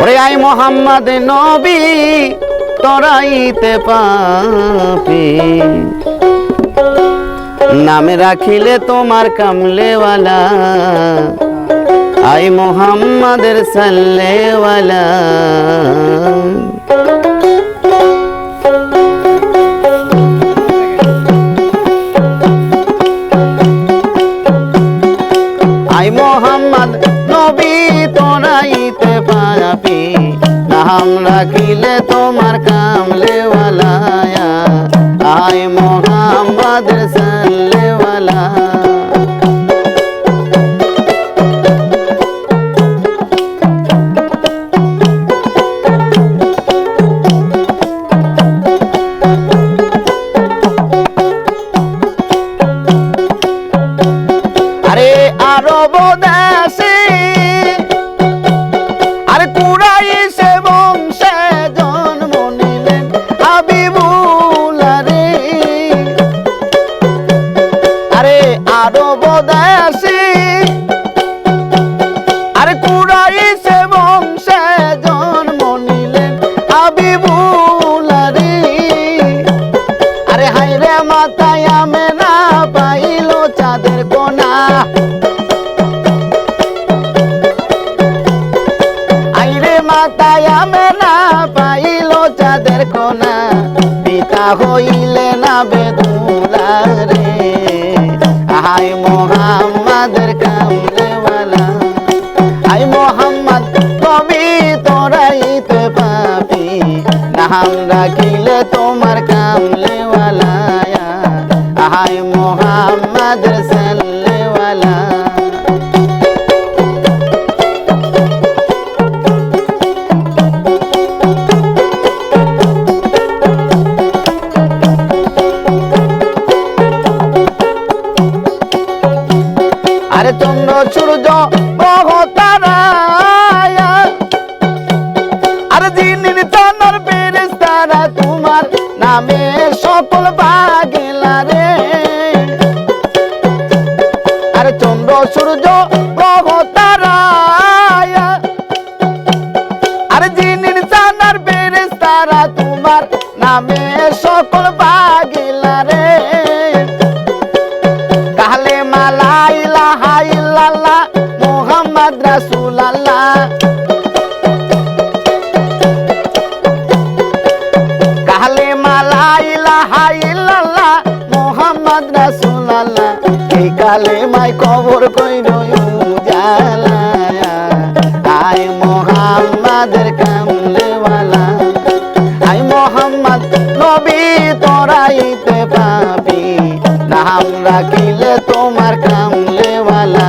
ওরে আই মোহাম্মদ নবী তোরাইতে পাপি। নামে রাখিলে তোমার কামলেওয়ালা আই মোহাম্মদের সাল্লেওয়ালা। নাম রাখিলে তোমার কামলেওয়ালা আয় মোহাম্মদ সাল্লেওয়ালা আরব দেশে আরে কুরাইশে বংশে জন্ম নিলেন আরে হাইরে মাথায় আমে না পাইলো চাঁদের আইরে মাথায় আমে না পাইলো পিতা হইলে না বেদুলা রে হাই মোহাম্মদের কামলেওয়ালা। হাই মোহাম্মদ কবি তোরাইতে পাপি। নাম রাখিলে তোমার কামলেওয়ালা হাই মোহাম্মদ আরে চন্দ্র সূর্য তারা আরে দিনের চাঁদর ফেরেশতারা তোমার নামে বাগেলা রে। আরে চন্দ্র সূর্য গ্রহ তারা ফেরেশতারা তোমার নামে বাগেলা রে। মুহাম্মদ রাসূলুল্লাহ। কালে মালা ইলাহা ইল্লাল্লাহ, মুহাম্মদ রাসূলুল্লাহ। এই কালে মাই কবর কইর উজালা। আয় মুহাম্মাদের কামলেওয়ালা। আয় মোহাম্মদ নবী তোরাইতে পাবি নাম রাখিলে তোমার কামলেওয়ালা।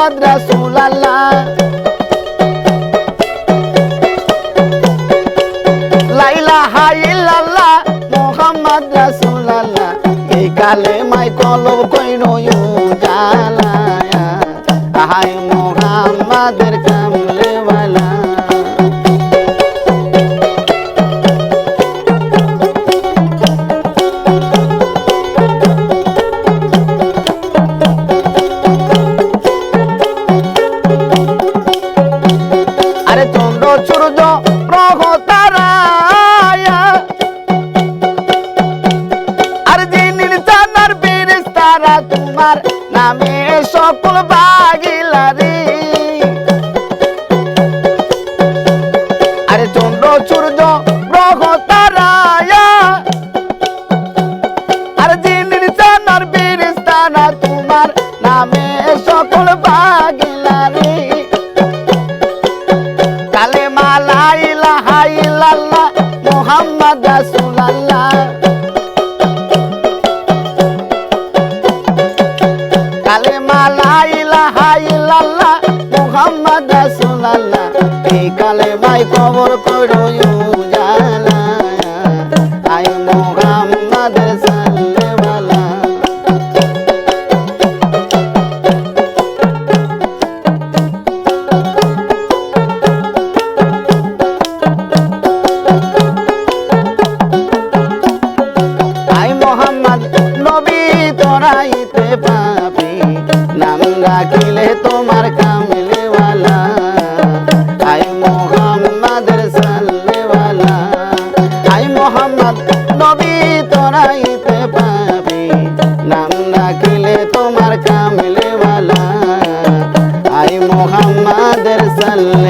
মোহাম্মদ রাসূলুল্লাহ। লাইলা হাইল্লাল্লাহ মোহাম্মদ রাসূলুল্লাহ। এই কালে মাই কলব কইর জালা হাই মোহাম্মদের কামলেওয়ালা সূর্য গ্রহ তারায় আর যে নীলচানার বিরিস তারা তোমার নামে সকল বাগিলারি। আরে চন্দ্র সূর্য গ্রহ তারায় আর যে নীলচানার বিরিস তারা তোমার নামে সকল বাগিলারি। ইলাহা ইল্লাল্লাহ মুহাম্মদ রাসূলুল্লাহ। কালেমা লা ইলাহা ইল্লাল্লাহ মুহাম্মদ রাসূলুল্লাহ। এই কালে মাই কবর করো নাম কিলে তোমার কামলেওয়ালা। আই মোহাম্মদ সাল্লেওয়ালা আই মোহাম্মদ, নবী তোরাইতে পাবি। নাম রাখিলে তোমার কামলেওয়ালা। আই মোহাম্মদ সাল্লেওয়ালা